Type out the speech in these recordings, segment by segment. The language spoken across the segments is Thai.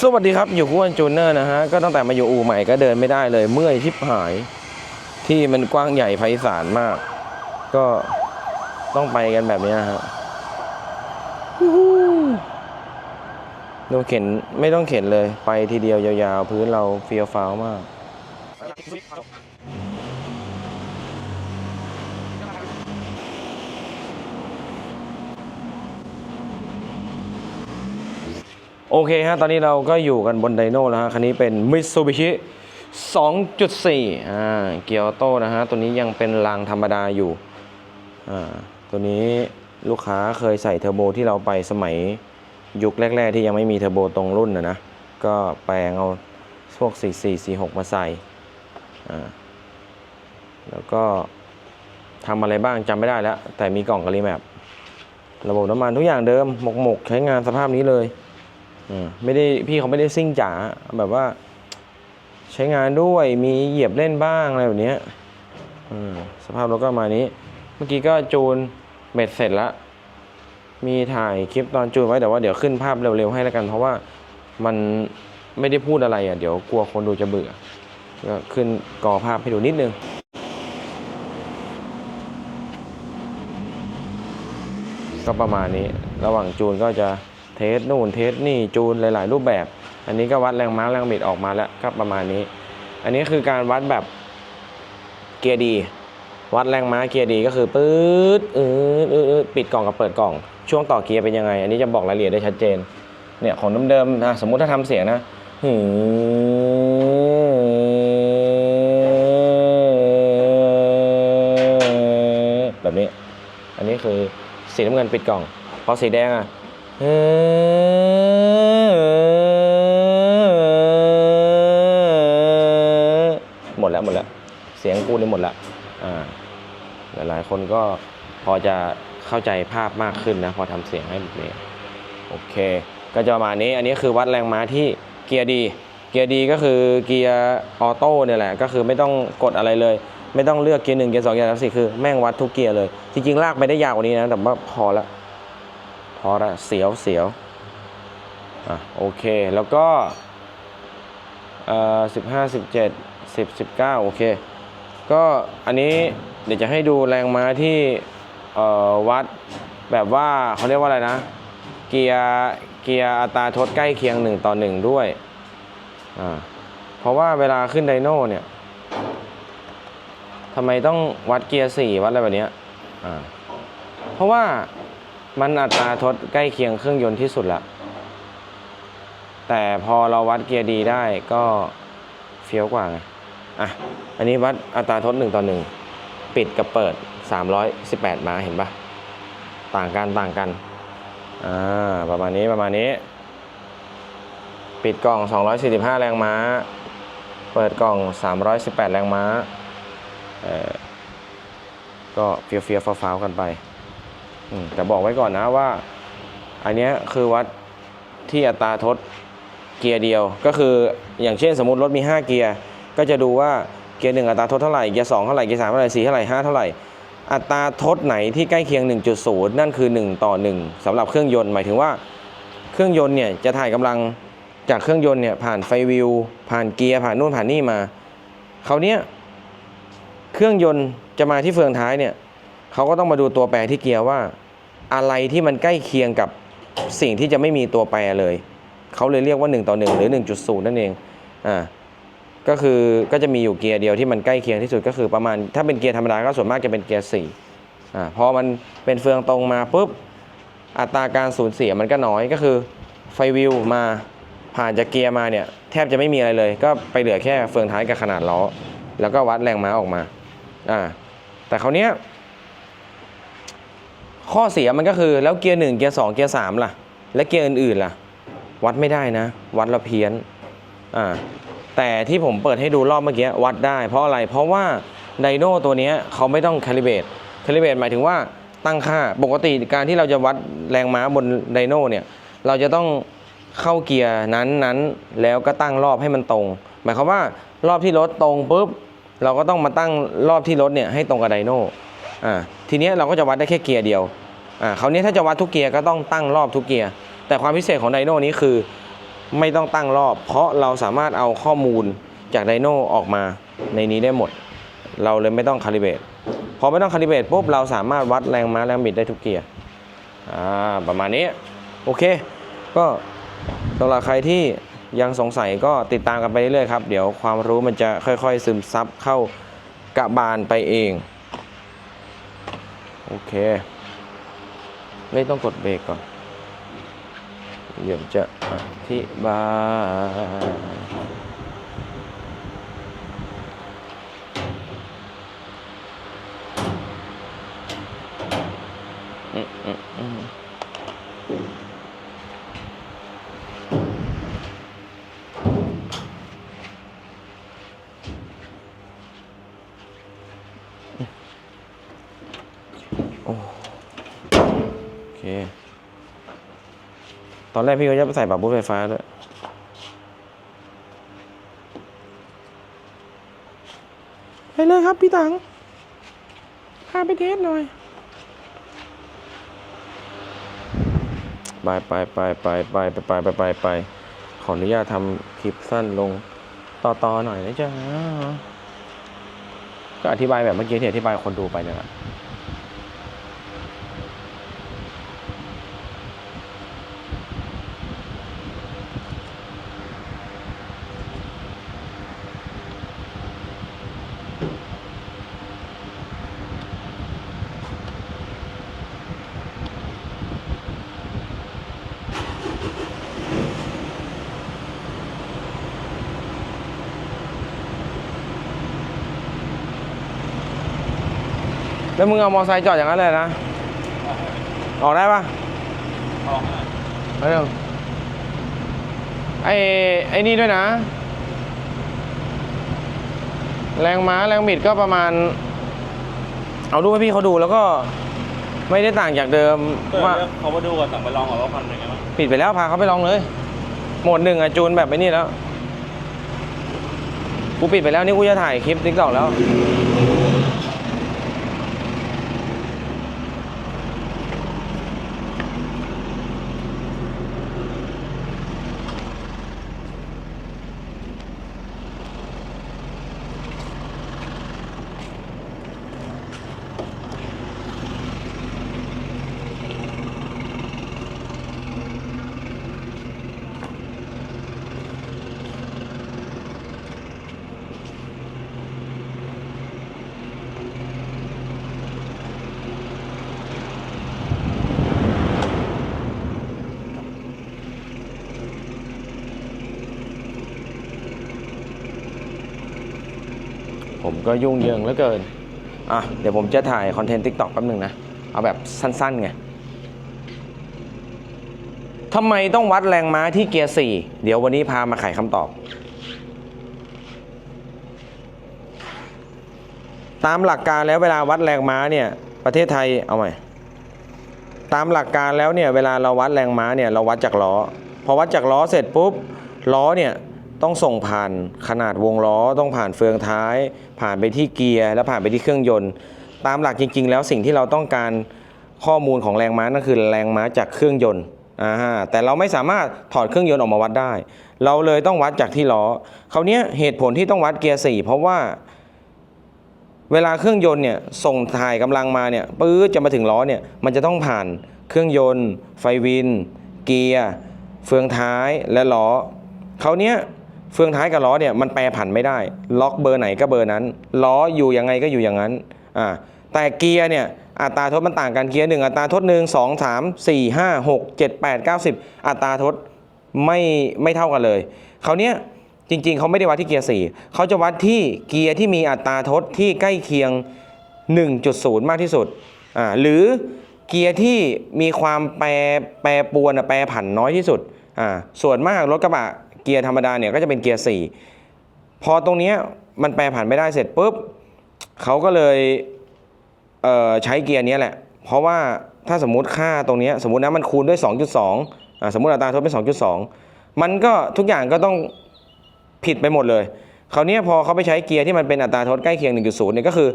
สวัสดีครับอยู่กับอ้วนจูเนอร์นะฮะก็ตั้งแต่มาอยู่อู่ใหม่ก็เดินไม่ได้เลย เมื่อยชิบหาย ที่มันกว้างใหญ่ไพศาลมาก ก็ต้องไปกันแบบนี้นะฮะฮู้ฮู้ดูเข็นไม่ต้องเข็นเลย ไปทีเดียวยาวๆ พื้นเราเฟียวฟ้าวมาก โอเคฮะ ตอนนี้เราก็อยู่กันบนไดโน่แล้วฮะ คันนี้เป็น Mitsubishi 2.4 อ่า เกียร์ออโต้นะฮะ ตัวนี้ยังเป็นรางธรรมดาอยู่ อ่า ตัวนี้ลูกค้าเคยใส่เทอร์โบที่เราไปสมัยยุคแรก ๆ ที่ยังไม่มีเทอร์โบตรงรุ่นนะนะ ก็แปลงเอาพวก 44 46 มาใส่ อ่า แล้วก็ทำอะไรบ้างจำไม่ได้แล้ว แต่มีกล่องกะลีแมประบบน้ำมันทุกอย่างเดิมหมกๆใช้งานสภาพนี้เลย ไม่ได้พี่เขาไม่ได้ซิ่งจ๋าแบบว่า ใช้งานด้วยมีเหยียบเล่นบ้างอะไรแบบนี้สภาพรถก็ประมาณนี้ เมื่อกี้ก็จูนเบ็ดเสร็จแล้วมีถ่ายคลิปตอนจูนไว้แต่ว่าเดี๋ยวขึ้นภาพเร็วๆให้แล้วกัน เพราะว่ามันไม่ได้พูดอะไรอะเดี๋ยวกลัวคนดูจะเบื่อก็ขึ้นก่อภาพให้ดูนิดนึงก็ประมาณนี้ ระหว่างจูนก็จะ เทสนู่นเทสนี่จูนหลาย ๆ รูปแบบ อันนี้ก็วัดแรงม้าแรงบิดออกมาแล้วก็ประมาณนี้ อันนี้คือการวัดแบบเกียร์ดี วัดแรงม้าเกียร์ดีก็คือปื๊ดอืดอืดอืดปิดกล่องกับเปิดกล่อง ช่วงต่อเกียร์เป็นยังไง อันนี้จะบอกรายละเอียดได้ชัดเจน เนี่ยของเดิมๆนะสมมุติถ้าทำเสียงนะหืแบบนี้ อันนี้คือสีน้ำเงินปิดกล่อง พอสีแดงอะ หมดแล้วหมดแล้ว เสียงกูนี่หมดแล้วอ่าหลายๆคนก็พอจะเข้าใจภาพมากขึ้นนะ พอทำเสียงให้แบบนี้โอเค ก็จะประมาณนี้อันนี้คือวัดแรงม้าที่เกียร์ดีเกียร์ดีก็คือเกียร์ออโต้เนี่ยแหละ ก็คือไม่ต้องกดอะไรเลย ไม่ต้องเลือกเกียร์หนึ่งเกียร์สองเกียร์สามสี่คือแม่งวัดทุกเกียร์เลย จริงๆ ลากไปได้ยาวกว่านี้นะ แต่ว่าพอละ อละเสียวเสียวอะโอเค แล้วก็เอ่อสิบห้าสิบเจ็ดสิบสิบเก้าโอเค ก็อันนี้เดี๋ยวจะให้ดูแรงม้าที่เอ่อวัดแบบว่าเขาเรียกว่าอะไรนะ เกียร์เกียร์อัตราทดใกล้เคียง1ต่อ1ด้วยอ่าเพราะว่าเวลาขึ้นไดโน่เนี่ยทำไมต้องวัดเกียร์4วัดอะไรแบบเนี้ยอ่าเพราะว่า มันอัตราทดใกล้เคียงเครื่องยนต์ที่สุดละแต่พอเราวัดเกียร์ดีได้ก็เฟี้ยวกว่าไงอะ อันนี้วัดอัตราทด1ต่อ1ปิดกับเปิด 318 ม้าเห็นปะต่างกันต่างกันอ่าประมาณนี้ประมาณนี้ ปิดกล่อง 245 แรงม้า เปิดกล่อง 318 แรงม้าเอ่อก็เฟี้ยวเฟียวฟ้าวๆกันไป แต่บอกไว้ก่อนนะว่า อันนี้คือวัดที่อัตราทดเกียร์เดียว ก็คืออย่างเช่นสมมติรถมี 5 เกียร์ ก็จะดูว่าเกียร์หนึ่งอัตราทดเท่าไหร่ เกียร์สองเท่าไหร่ เกียร์สามเท่าไหร่สี่เท่าไหร่ห้าเท่าไหร่ อัตราทดไหนที่ใกล้เคียง 1.0 นั่นคือ 1 ต่อ 1สำหรับเครื่องยนต์หมายถึงว่าเครื่องยนต์เนี่ยจะถ่ายกำลังจากเครื่องยนต์เนี่ยผ่านไฟวิว ผ่านเกียร์ผ่านนู่นผ่านนี่มาคราวเนี้ยเครื่องยนต์จะมาที่เฟืองท้ายเนี่ย เขาก็ต้องมาดูตัวแปรที่เกียร์ว่า อะไรที่มันใกล้เคียงกับสิ่งที่จะไม่มีตัวแปรเลย เขาเลยเรียกว่า 1 ต่อ 1 หรือ 1.0 นั่นเองอ่าก็คือก็จะมีอยู่เกียร์เดียวที่มันใกล้เคียงที่สุดก็คือประมาณ ถ้าเป็นเกียร์ธรรมดาก็ส่วนมากจะเป็นเกียร์4อ่าพอมันเป็นเฟืองตรงมาปุ๊บอัตราการสูญเสียมันก็น้อยก็คือไฟวิวมาผ่านจากเกียร์มาเนี่ยแทบจะไม่มีอะไรเลย ก็ไปเหลือแค่เฟืองท้ายกับขนาดล้อ แล้วก็วัดแรงม้าออกมาอ่าแต่คราวเนี้ย ข้อเสียมันก็คือแล้วเกียร์หนึ่งเกียร์สองเกียร์สามล่ะ และเกียร์อื่นๆล่ะ วัดไม่ได้นะ วัดละเพี้ยนอ่าแต่ที่ผมเปิดให้ดูรอบเมื่อกี้วัดได้ เพราะอะไรเพราะว่าไดโน่ตัวนี้เขาไม่ต้องคาลิเบตคาลิเบตหมายถึงว่าตั้งค่าปกติการที่เราจะวัดแรงม้าบนไดโน่เนี่ยเราจะต้องเข้าเกียร์นั้นนั้นแล้วก็ตั้งรอบให้มันตรง หมายความว่ารอบที่รถตรงปุ๊บเราก็ต้องมาตั้งรอบที่รถเนี่ยให้ตรงกับไดโน่ อ่าทีเนี้ยเราก็จะวัดได้แค่เกียร์เดียวอ่าคราวนี้ถ้าจะวัดทุกเกียร์ก็ต้องตั้งรอบทุกเกียร์แต่ความพิเศษของไดโน่นี้คือไม่ต้องตั้งรอบ เพราะเราสามารถเอาข้อมูลจากไดโน่ออกมาในนี้ได้หมด เราเลยไม่ต้องคาลิเบตพอไม่ต้องคาลิเบตปุ๊บเราสามารถวัดแรงม้าแรงบิดได้ทุกเกียร์อ่าประมาณนี้โอเค ก็สำหรับใครที่ยังสงสัยก็ติดตามกันไปเรื่อยๆครับ เดี๋ยวความรู้มันจะค่อยๆ ซึมซับเข้ากระบาลไปเอง โอเค ไม่ต้องกดเบรกก่อน เดี๋ยวจะอธิบาย อืมอืมอืม ตอนแรกพี่ก็จะไปใส่ปรับบูทไฟฟ้าด้วยไปเลยครับพี่ตังพาไปเทสหน่อย ไปไปไปไปไปไปไปไปไปไปขออนุญาตทำคลิปสั้นลงต่อต่อหน่อยนะจ๊ะก็อธิบายแบบเมื่อกี้ที่อธิบายคนดูไปเนี่ยแหละ แล้วมึงเอามอไซค์จอดอย่างนั้นเลยนะ ออกได้ปะออกอะมาเร็วไอ้ไอ้นี่ด้วยนะ แรงม้าแรงบิดก็ประมาณ เอารูปให้พี่เขาดูแล้วก็ไม่ได้ต่างจากเดิมเพื่อว่าเลือกเขามาดูก่อนสั่งไปลองก่อนว่าพันเป็นไงบ้างปิดไปแล้วพาเขาไปลองเลย โหมดหนึ่งอะจูนแบบไอ้นี่แล้ว กูปิดไปแล้วนี่กูจะถ่ายคลิปติ๊กต็อกแล้ว ก็ยุ่งเยิงเหลือเกิน อะ เดี๋ยวผมจะถ่ายคอนเทนต์ทิกตอกแป๊บหนึ่งนะ เอาแบบสั้นๆไงทำไมต้องวัดแรงม้าที่เกียร์4เดี๋ยววันนี้พามาไขคำตอบ ตามหลักการแล้วเวลาวัดแรงม้าเนี่ย ประเทศไทยเอาใหม่ตามหลักการแล้วเนี่ยเวลาเราวัดแรงม้าเนี่ยเราวัดจากล้อ พอวัดจากล้อเสร็จปุ๊บล้อเนี่ยต้องส่งผ่านขนาดวงล้อต้องผ่านเฟืองท้าย ผ่านไปที่เกียร์แล้วผ่านไปที่เครื่องยนต์ ตามหลักจริง ๆ แล้วสิ่งที่เราต้องการข้อมูลของแรงม้านั่นคือแรงม้าจากเครื่องยนต์อ่าแต่เราไม่สามารถถอดเครื่องยนต์ออกมาวัดได้ เราเลยต้องวัดจากที่ล้อคราวเนี้ยเหตุผลที่ต้องวัดเกียร์4เพราะว่าเวลาเครื่องยนต์เนี่ยส่งถ่ายกำลังมาเนี่ยปื๊ดจะมาถึงล้อเนี่ยมันจะต้องผ่านเครื่องยนต์ ไฟวิน เกียร์ เฟืองท้ายและล้อเขาวเนี้ย เฟืองท้ายกับล้อเนี่ยมันแปรผันไม่ได้ ล็อกเบอร์ไหนก็เบอร์นั้น ล้ออยู่ยังไงก็อยู่อย่างนั้นอ่าแต่เกียร์เนี่ยอัตราทดมันต่างกันเกียร์หนึ่งอัตราทดหนึ่งสองสามสี่ห้าหกเจ็ดแปดเก้าสิบอัตราทดไม่ไม่เท่ากันเลยเขาเนี้ยจริงๆ เขาไม่ได้วัดที่เกียร์4เขาจะวัดที่เกียร์ที่มีอัตราทดที่ใกล้เคียง 1.0 มากที่สุดอ่าหรือเกียร์ที่มีความแปรแปรปวนแปรผันน้อยที่สุดอ่าส่วนมากรถกระบะ เกียร์ธรรมดาเนี่ยก็จะเป็นเกียร์4พอตรงนี้มันแปรผันไม่ได้เสร็จปุ๊บเขาก็เลยเใช้เกียร์นี้แหละ เพราะว่าถ้าสมมติค่าตรงนี้สมมตินะมันคูณด้วย 2.2อสมมติอัตราทดเป็น 2.2 มันก็ทุกอย่างก็ต้องผิดไปหมดเลยคราวเนี้ยพอเขาไปใช้เกียร์ที่มันเป็นอัตราทดใกล้เคียง 1.0 เนี่ยก็คือ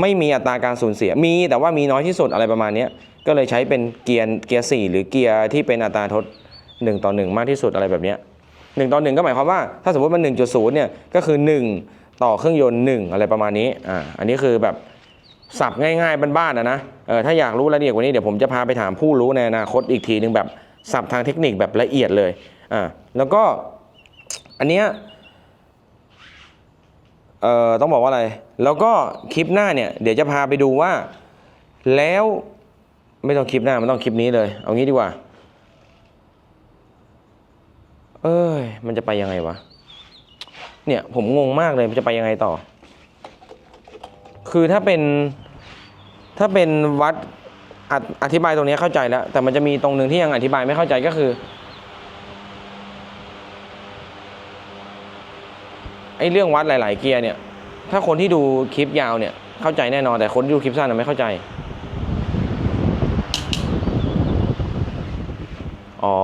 ไม่มีอัตราการสูญเสีย มีแต่ว่ามีน้อยที่สุดอะไรประมาณนี้ก็เลยใช้เป็นเกียร์เกียร์ 4 หรือเกียร์ที่เป็นอัตราทด1ต่อ 1 มากที่สุดอะไรแบบเนี้ย 1 ต่อ 1 ก็หมายความว่า ถ้าสมมติมัน 1.0 เนี่ย ก็คือ 1 ต่อเครื่องยนต์ 1 อะไรประมาณนี้ อ่า อันนี้คือแบบสับง่ายๆบ้านๆนะนะ เออ ถ้าอยากรู้รายละเอียดกว่านี้เดี๋ยวผมจะพาไปถามผู้รู้ในอนาคตอีกทีหนึ่งแบบสับทางเทคนิคแบบละเอียดเลย อ่า แล้วก็อันเนี้ยเอ่อต้องบอกว่าอะไร แล้วก็คลิปหน้าเนี่ย เดี๋ยวจะพาไปดูว่า แล้วไม่ต้องคลิปหน้ามันต้องคลิปนี้เลย เอางี้ดีกว่า เอ้ย มันจะไปยังไงวะ เนี่ยผมงงมากเลยมันจะไปยังไงต่อ คือถ้าเป็น ถ้าเป็นวัดอธอธิบายตรงนี้เข้าใจแล้ว แต่มันจะมีตรงหนึ่งที่ยังอธิบายไม่เข้าใจก็คือ ไอ้เรื่องวัดหลาย ๆ เกียร์เนี่ย ถ้าคนที่ดูคลิปยาวเนี่ย เข้าใจแน่นอนแต่คนที่ดูคลิปสั้นน่ะไม่เข้าใจ อ๋อ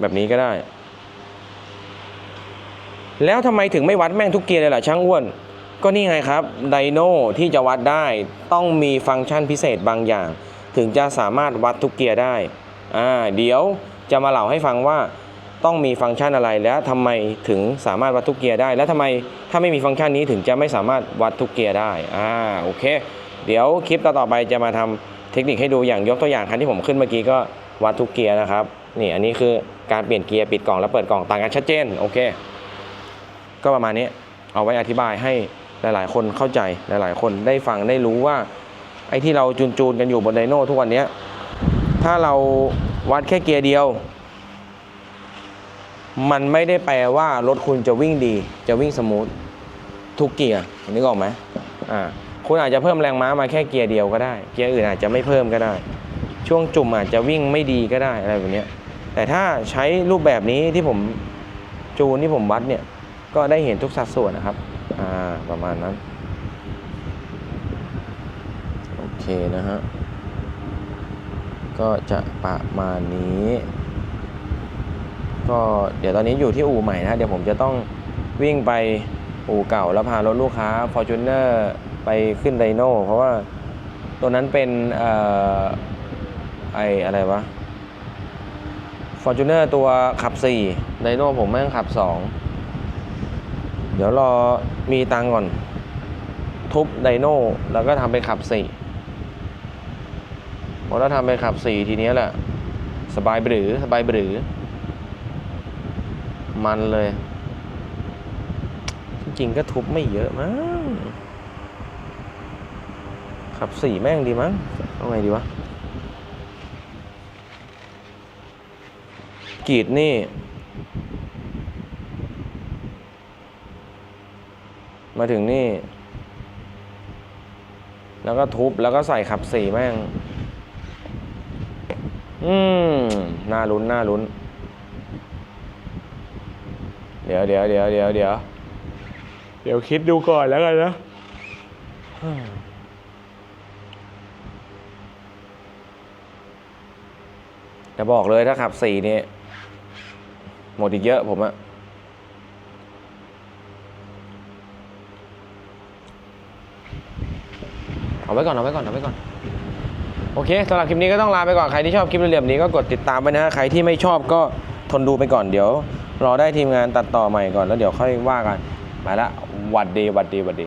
แบบนี้ก็ได้ แล้วทำไมถึงไม่วัดแม่งทุกเกียร์เลยล่ะช่างอ้วน ก็นี่ไงครับไดโนที่จะวัดได้ต้องมีฟังก์ชันพิเศษบางอย่าง ถึงจะสามารถวัดทุกเกียร์ได้อ่าเดี๋ยวจะมาเล่าให้ฟังว่าต้องมีฟังก์ชันอะไรและทำไมถึงสามารถวัดทุกเกียร์ได้ และทำไมถ้าไม่มีฟังก์ชันนี้ถึงจะไม่สามารถวัดทุกเกียร์ได้อ่าโอเค เดี๋ยวคลิปต่อๆไปจะมาทำเทคนิคให้ดูอย่างยกตัวอย่างคันที่ผมขึ้นเมื่อกี้ก็วัดทุกเกียร์นะครับ นี่อันนี้คือ การเปลี่ยนเกียร์ปิดกล่องแล้วเปิดกล่องต่างกันชัดเจนโอเค ก็ประมาณนี้เอาไว้อธิบายให้หลาย ๆ คนเข้าใจหลาย ๆ คนได้ฟังได้รู้ว่าไอ้ที่เราจูนๆกันอยู่บนไดโน่ทุกวันนี้ถ้าเราวัดแค่เกียร์เดียว มันไม่ได้แปลว่ารถคุณจะวิ่งดี จะวิ่งสมูททุกเกียร์นึกออกไหมอ่าคุณอาจจะเพิ่มแรงม้ามาแค่เกียร์เดียวก็ได้ เกียร์อื่นอาจจะไม่เพิ่มก็ได้ ช่วงจุ่มอาจจะวิ่งไม่ดีก็ได้อะไรแบบนี้ แต่ถ้าใช้รูปแบบนี้ที่ผมจูนที่ผมวัดเนี่ย ก็ได้เห็นทุกสัดส่วนนะครับ อ่า ประมาณนั้น โอเคนะฮะ ก็จะประมาณนี้ ก็เดี๋ยวตอนนี้อยู่ที่อู่ใหม่นะ เดี๋ยวผมจะต้องวิ่งไปอู่เก่าแล้วพารถลูกค้า Fortuner ไปขึ้นไดโน่เพราะว่าตัวนั้นเป็น เอ่อ ไออะไรวะ Fortuner ตัวขับ4ไดโน่ผมแม่งขับ 2 เดี๋ยวรอมีตังก่อน ทุบไดโน่แล้วก็ทำเป็นขับสี่พอเราทำเป็นขับสี่ทีนี้แหละ สบายบรือสบายบรือ มันเลย จริงก็ทุบไม่เยอะมั้งขับสี่แม่งดีมั้งเอาไงดีวะ กรีดนี่ มาถึงนี่ แล้วก็ทุบแล้วก็ใส่ขับสี่แม่ง อืมน่าลุ้นน่าลุ้น เดี๋ยวเดี๋ยวเดี๋ยวเดี๋ยวเดี๋ยวเดี๋ยวคิดดูก่อนแล้วกันนะจะบอกเลยถ้าขับสี่นี่ หมดอีกเยอะผมอะเอาไว้ก่อนเอาไว้ก่อนเอาไว้ก่อนโอเคสำหรับคลิปนี้ก็ต้องลาไปก่อน ใครที่ชอบคลิปเรียบนี้ก็กดติดตามไปนะใครที่ไม่ชอบก็ทนดูไปก่อนเดี๋ยว รอได้ทีมงานตัดต่อใหม่ก่อนแล้วเดี๋ยวค่อยว่ากันไปละหวัดดีหวัดดีหวัดดี